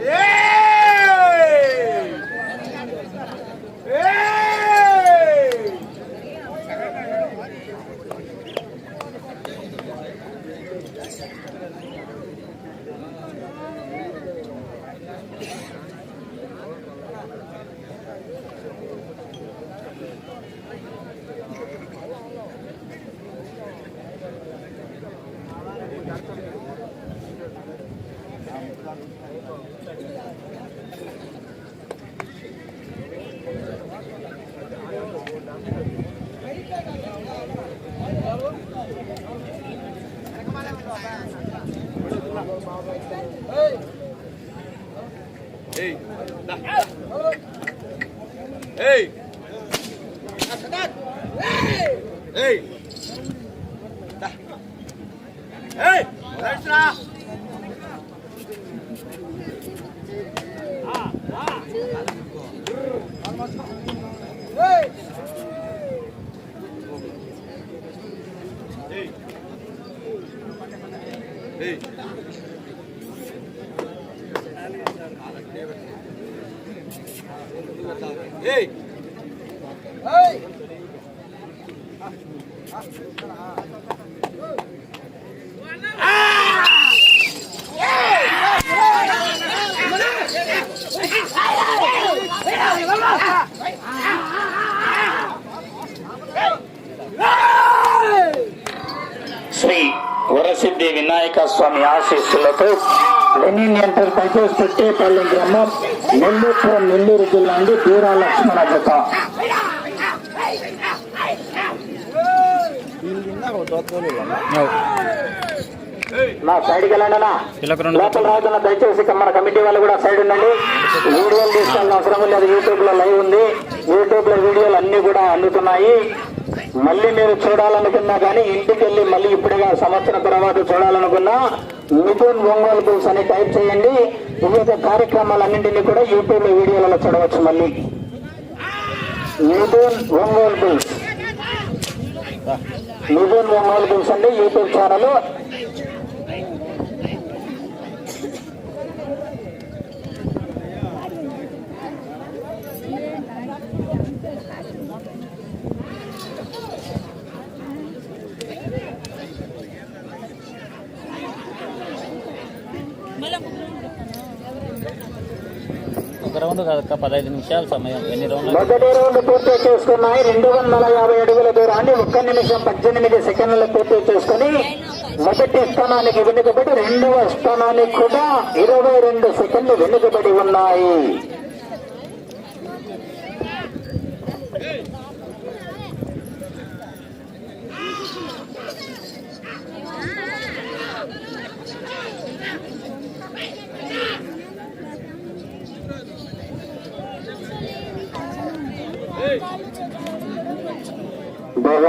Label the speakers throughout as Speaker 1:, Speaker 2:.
Speaker 1: Yeah! Hey. Let's
Speaker 2: స్వామి ఆశీస్సులతో Lenin enterprises పెట్టేపల్లి గ్రామం నెల్లూరు నెల్లూరు జిల్లా నుండి దూరా లక్ష్మణ జత నా అన్న లోపల రాజున్న దయచేసి మన కమిటీ వాళ్ళు కూడా సైడ్ ఉండండి. వీడియోలు తీసుకోవాల్సిన అవసరం లేదు. యూట్యూబ్లో లైవ్ ఉంది. యూట్యూబ్లో వీడియోలు అన్ని కూడా అందుతున్నాయి. మళ్ళీ మీరు చూడాలనుకున్నా కానీ ఇంటికి వెళ్ళి మళ్ళీ ఇప్పుడుగా సంవత్సరం తర్వాత చూడాలనుకున్నా మిథున్ ఒంగోలు బుల్స్ అని టైప్ చేయండి. ఈ యొక్క కార్యక్రమాలన్నింటినీ కూడా యూట్యూబ్ వీడియోలలో చూడవచ్చు మళ్ళీ. మిథున్ ఒంగోలు బుల్స్. మిథున్ ఒంగోలు బుల్స్ అండి యూట్యూబ్ ఛానల్.
Speaker 3: రౌండ్ కాదక్క పదహైదు నిమిషాలు సమయం. ఎన్ని రౌండ్లు
Speaker 2: మొదటి రౌండ్ పూర్తి చేసుకున్నాయి. రెండు వందల యాభై అడుగుల దూరాన్ని ఒక్క నిమిషం పద్దెనిమిది సెకండ్లు పూర్తి చేసుకుని మొదటి స్థానానికి వెనుకబడి రెండవ స్థానానికి కూడా ఇరవై రెండు సెకండ్లు వెనుకబడి ఉన్నాయి.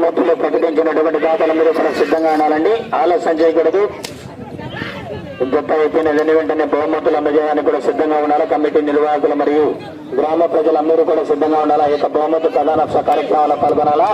Speaker 2: బహుమతులు ప్రకటించినటువంటి దాతలు మీరు కూడా సిద్ధంగా ఉండాలండి. ఆలస్యం చేయకూడదు. గొప్ప అయిపోయిన వెను వెంటనే బహుమతులు అందజేయడానికి కూడా సిద్ధంగా ఉండాలి. కమిటీ నిర్వాహకులు మరియు గ్రామ ప్రజలందరూ కూడా సిద్ధంగా ఉండాలి. ఈ యొక్క బహుమతి ప్రధాన కార్యక్రమాల్లో పాల్గొనాలా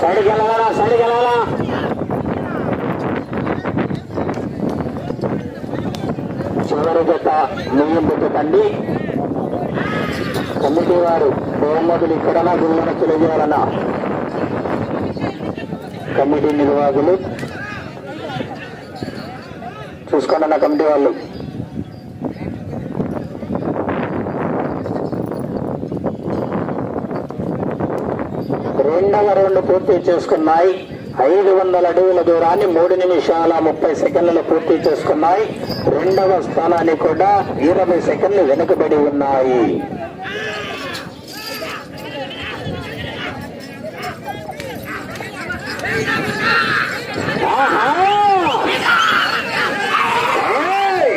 Speaker 2: సైడ్కి వెళ్ళాలా సైడ్కి వెళ్ళాలా చివరి జత ముగింపు తండ్రి. కమిటీ వారు బహుమతులు ఇక్కడనా గుళ్ళన తెలియజేయాలన్న కమిటీ నిర్వాహకులు చూసుకోండి కమిటీ వాళ్ళు. రెండవ రౌండ్ పూర్తి చేసుకున్నాయి. ఐదు వందల అడుగుల దూరాన్ని మూడు నిమిషాల ముప్పై సెకండ్లలో పూర్తి చేసుకున్నాయి. రెండవ స్థానాన్ని కూడా ఇరవై సెకండ్లు వెనుకబడి ఉన్నాయి ఆహా! ఏయ్!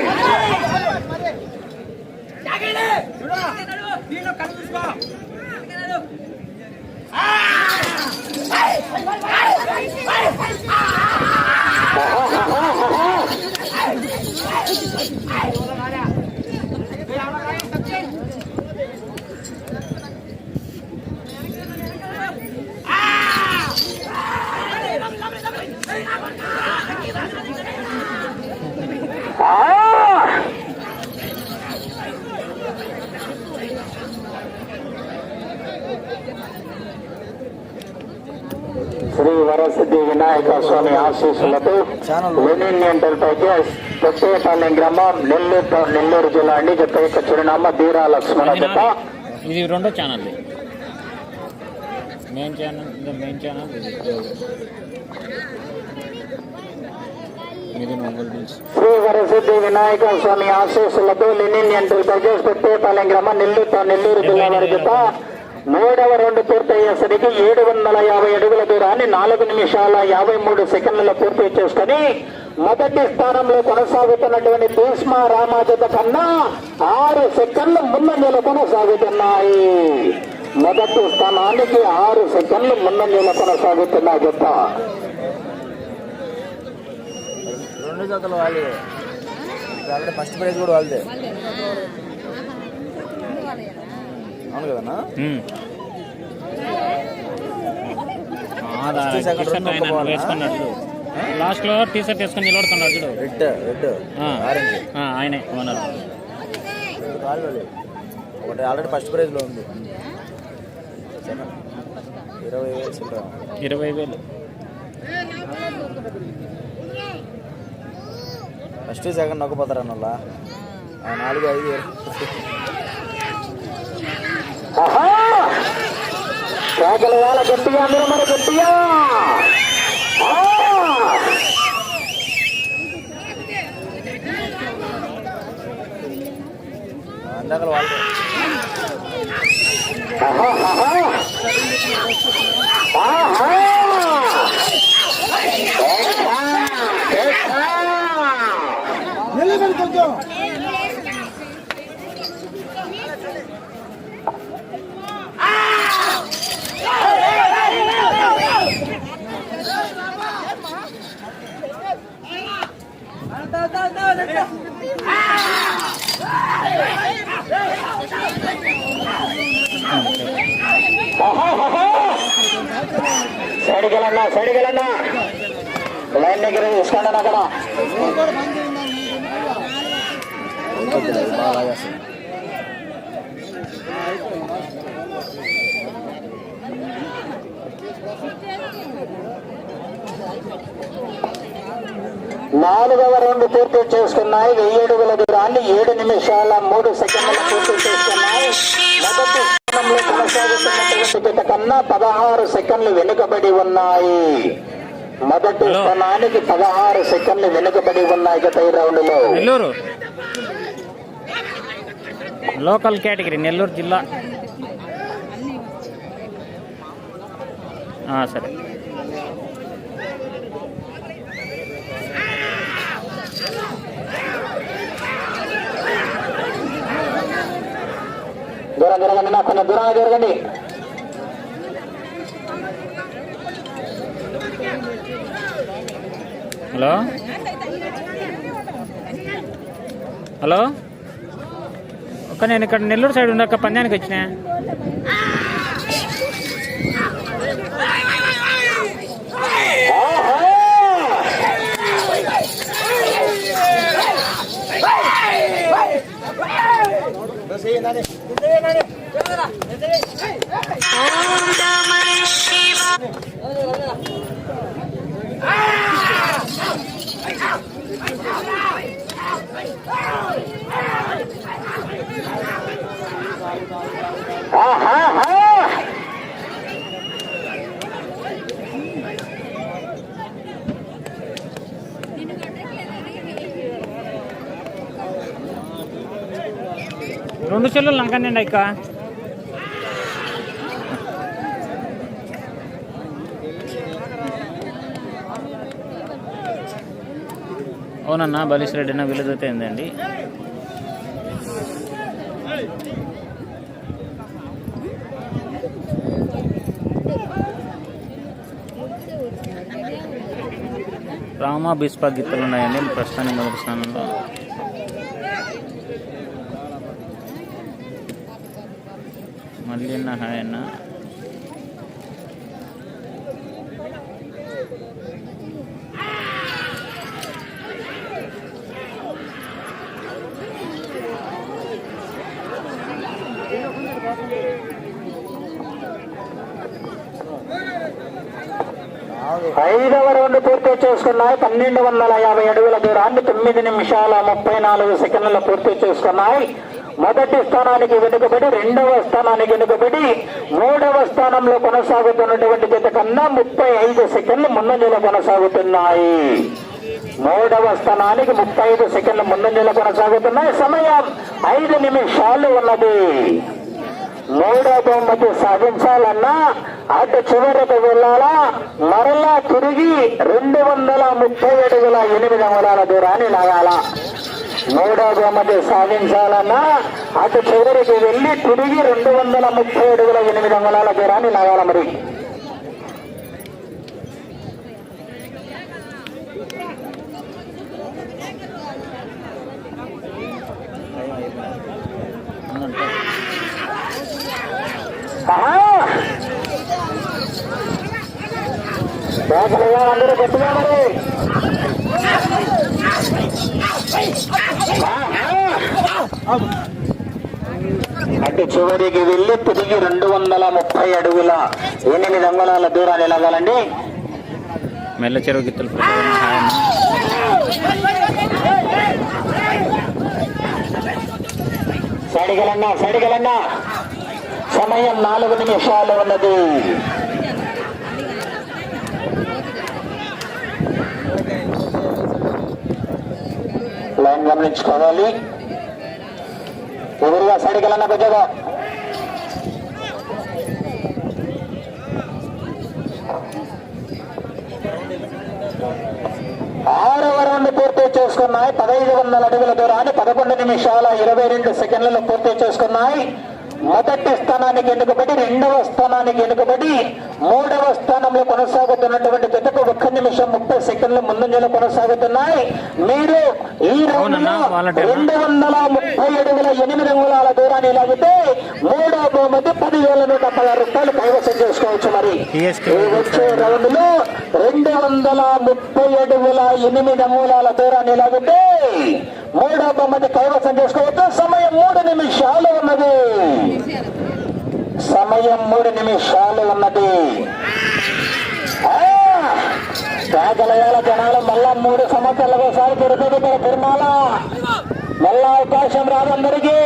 Speaker 2: ఆ! శ్రీ వరసిద్ధి వినాయక స్వామి ఆశీస్సులతో లెనిన్ ఎంటర్ప్రైజెస్ కొత్తేపాలెం గ్రామం నెల్లూరు నెల్లూరు జిల్లా అండి. చెప్పే యొక్క చిరునామా బీరా లక్ష్మణ
Speaker 3: నాది. ఇది రెండో channel main channel main channel
Speaker 2: Sri Varasiddhi Vinayaka Swamy ఆశీస్సులతో లెనిన్ ఎంటర్ప్రైజెస్ కొత్తేపాలెం గ్రామం నెల్లూరు నెల్లూరు జిల్లా వారి జత. మూడవ రెండు పూర్తయ్యేసరికి ఏడు వందల యాభై అడుగుల దూరాన్ని నాలుగు నిమిషాల యాభై మూడు సెకండ్లలో పూర్తి చేసుకుని మొదటి స్థానంలో కొనసాగుతున్నటువంటి భీష్మ రామాజత కన్నా ఆరు సెకండ్లు ముందంజలు కొనసాగుతున్నాయి. మొదటి స్థానానికి ఆరు సెకండ్లు ముందంజలు కొనసాగుతున్న జత
Speaker 4: రెండు జతలు వాళ్ళే. ఫస్ట్ ప్రైజ్ కూడా వాళ్ళదే. అవును కదన్నా?
Speaker 3: లాస్ట్లో టీ షర్ట్ వేసుకొని నిలబడుతున్నాడు చూడు.
Speaker 4: Red red. ఆరెంజ్
Speaker 3: ఆయనే ఓనర్.
Speaker 4: ఒకటి ఆల్రెడీ ఫస్ట్ ప్రైజ్లో ఉంది. సరేనా? ఇరవై వేలు.
Speaker 3: ఇరవై వేలు.
Speaker 4: ఫస్ట్ సెకండ్ నొక్కపోతారు అన్న నాలుగు ఐదు ఏడు.
Speaker 2: ఆహా! కేకలు వేల గట్టిగా అందరూ మరి గట్టిగా సైడ్కెళ్ళన్నా సైడ్కెళ్ళన్నా లైన్ దగ్గర చూసుకోండి అక్కడ. నాలుగవ రౌండ్ పూర్తి చేసుకున్నాయి. వెయ్యి అడుగుల దూరాన్ని ఏడు నిమిషాల మూడు సెకండ్ల పూర్తి చేసుకున్నాయి. కన్నా పదహారు సెకండ్లు వెనుకబడి ఉన్నాయి. మొదటి. స్థానానికి పదహారు సెకండ్లు వెనుకబడి ఉన్నాయి గత ఈ రౌండ్లో
Speaker 3: నెల్లూరు. లోకల్ కేటగిరీ నెల్లూరు జిల్లా. ఆ, సరే.
Speaker 2: దూరం జరగండి నా కొంచెం దూరంగా జరగండి.
Speaker 3: హలో? హలో? ఒక్క నేను ఇక్కడ నెల్లూరు సైడ్ ఉండక పందానికి వచ్చినా.
Speaker 2: ఆహా!
Speaker 3: రెండు చెల్లు లంకనండి అక్క అవునన్నా బలీష్ రెడ్డి అన్న వీళ్ళతో ఏందండి రామా బిస్పా గిత్తలు ఉన్నాయండి ప్రస్తుతానికి మొదటి స్థానంలో. మళ్ళీ అన్న హాయ్ అన్న.
Speaker 2: ఐదవ రౌండ్ పూర్తి చేసుకున్నాయి. పన్నెండు వందల యాభై అడుగుల దూరాన్ని తొమ్మిది నిమిషాల ముప్పై నాలుగు సెకండ్లు పూర్తి చేసుకున్నాయి. మొదటి స్థానానికి వెనుకబడి రెండవ స్థానానికి వెనుకబడి మూడవ స్థానంలో కొనసాగుతున్నటువంటి జత కన్నా ముప్పై ఐదు సెకండ్లు ముందంజలో కొనసాగుతున్నాయి. మూడవ స్థానానికి ముప్పై ఐదు సెకండ్లు ముందంజలో కొనసాగుతున్నాయి. సమయం ఐదు నిమిషాలు ఉన్నది. మూడో బహుమతి సాధించాలన్నా అటు చివరికి వెళ్ళాలా? మరలా తిరిగి రెండు వందల ముప్పై అడుగుల ఎనిమిది అంగుళాల దూరాన్ని లాగాలా? మూడో బహుమతి సాధించాలన్నా అటు చివరికి వెళ్ళి తిరిగి రెండు వందల ముప్పై అడుగుల ఎనిమిది అంగుళాల దూరాన్ని లాగాల మరి? అందరూ గట్టిగా మరి! అటు చివరికి వెళ్ళి తిరిగి రెండు వందల ముప్పై అడుగుల ఎనిమిది అంగుళాల దూరాన్ని లాగాలండి
Speaker 3: మెల్ల చెరువు గిత్తలు
Speaker 2: సడిగలన్నా సడిగలన్నా సమయం నాలుగు నిమిషాలు ఉన్నది. లైన్ గమనించుకోవాలి. ఎదురుగా సడిగలన్నా పెద్దగా ఆరవ రౌండ్ పూర్తి చేసుకున్నాయి. పదహైదు వందల అడుగుల దూరాన్ని పదకొండు నిమిషాల ఇరవై రెండు సెకండ్లలో పూర్తి చేసుకున్నాయి. మొదటి స్థానానికి ఎన్నుకబడి రెండవ స్థానానికి ఎన్నుకబడి మూడవ స్థానంలో కొనసాగుతున్నటువంటి జతకు ఒక్క నిమిషం ముప్పై సెకండ్లు ముందంజలో కొనసాగుతున్నాయి. మీరు ఈ
Speaker 3: టైమా?
Speaker 2: రెండు వందల ముప్పై అడుగుల ఎనిమిది అంగుళాల దూరాన్ని లాగితే మూడో బహుమతి పదివేల నూట పదహారు రూపాయలు కైవసం చేసుకోవచ్చు మరి. వచ్చే రౌండ్లో రెండు వందల ముప్పై అడుగుల ఎనిమిది అంగుళాల దూరాన్ని లాగితే మూడో బహుమతి కైవసం చేసుకోవచ్చు. సమయం మూడు నిమిషాలు ఉన్నది. సమయం మూడు నిమిషాలు ఉన్నది. ఆ! జనాలు మళ్ళా మూడు సంవత్సరాలకు ఒకసారి తిరుపతి ఇక్కడ తిరుమల. మళ్ళా అవకాశం రాదందరికీ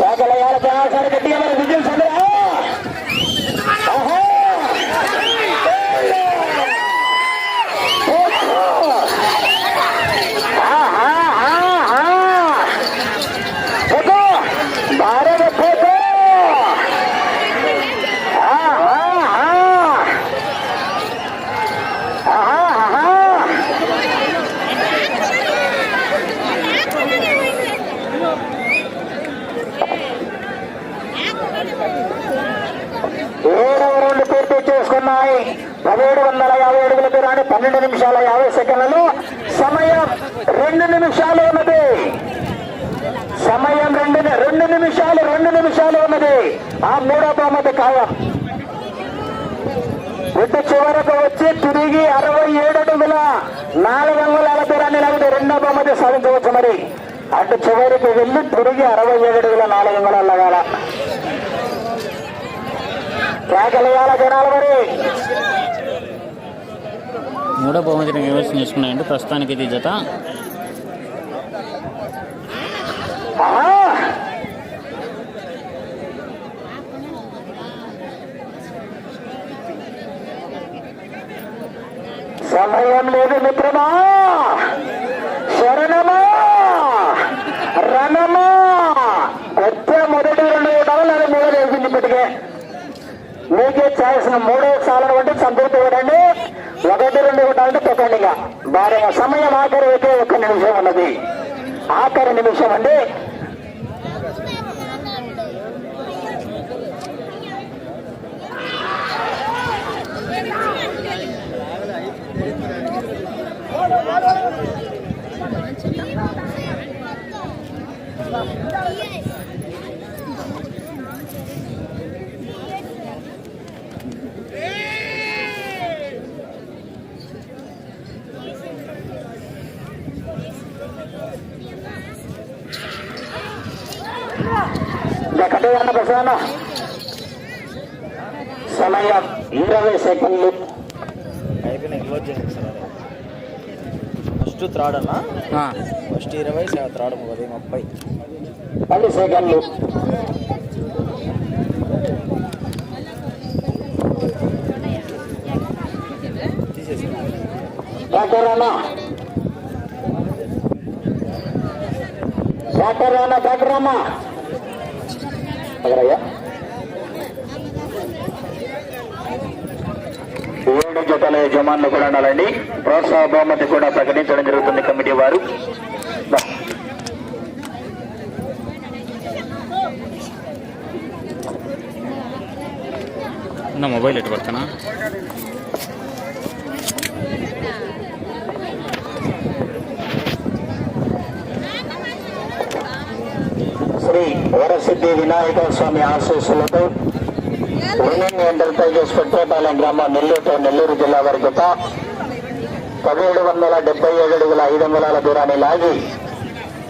Speaker 2: కాకలయాల జనాలు సరిగ్గా మరి విజయం సంద్ర ఉన్నాయి. పదిహేడు వందల యాభై అడుగుల దూరాన్ని పన్నెండు నిమిషాల యాభై సెకండ్లు సమయం రెండు నిమిషాలు ఉన్నది. సమయం రెండు రెండు నిమిషాలు రెండు నిమిషాలు ఉన్నది. ఆ మూడో బహుమతి ఖాయం. ఇటు చివరకు వచ్చి తిరిగి అరవై ఏడు అడుగుల నాలుగు అంగుళాల దూరాన్ని లేకపోతే రెండో బహుమతి సాధించవచ్చు మరి. అటు చివరికి వెళ్ళి తిరిగి అరవై ఏడు అడుగుల నాలుగు అంగుళాలు లాగాల. కేకలేయాల జనాలు మరి?
Speaker 3: మూడో బహుమతిని కైవసం చేసుకున్నాయండి. ప్రస్తుతానికి ఇది జత.
Speaker 2: సమయం లేదు మిత్రమా? మూడో సాలను బట్టి సంతృప్తి పడండి ఒకటి రెండు ఉండాలంటే తొక్కండి ఇంకా సమయం ఆఖరి అయితే ఒక్క నిమిషం ఉన్నది. ఆఖరి నిమిషం అండి. కట్టేయన్న ప్రసాదన సమయం ఇరవై సెకండ్లు.
Speaker 4: అయిపోయినాయి క్లోజ్ చేసేది సార్ ఫస్ట్ త్రాడ్ అన్న?
Speaker 3: ఆ,
Speaker 4: ఫస్ట్ ఇరవై త్రాడ్ పది ముప్పై.
Speaker 2: పది సెకండ్లు.
Speaker 4: తీసేసి
Speaker 2: డాక్టరానా డాక్టరానా డాక్టరామా అయ్యా ఏడు జతల యజమానులు కూడా ఉండాలండి. ప్రోత్సాహ బహుమతి కూడా ప్రకటించడం జరుగుతుంది కమిటీ వారు.
Speaker 3: నా మొబైల్ ఎటు పడుతున్నా
Speaker 2: శ్రీ వరసిద్ధి వినాయక స్వామి ఆశీస్సులతో విన్నింగ్ ఎంటర్ప్రైజెస్ పెట్రోపాలెం గ్రామం నెల్లూరు నెల్లూరు జిల్లా వారి జత పదిహేడు వందల డెబ్బై ఏడు అడుగుల ఐదు అంగుళాల దూరాన్ని లాగి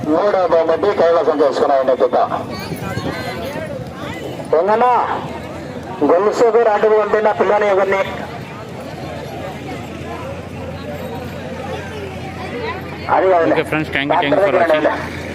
Speaker 2: మూడో బహుమతి కైవసం చేసుకున్నాయండి జత పొంగనా గొలుసు కూడా అడుగు ఉంటున్న పిల్లని ఇవన్నీ అది
Speaker 3: friends thank you thank you for watching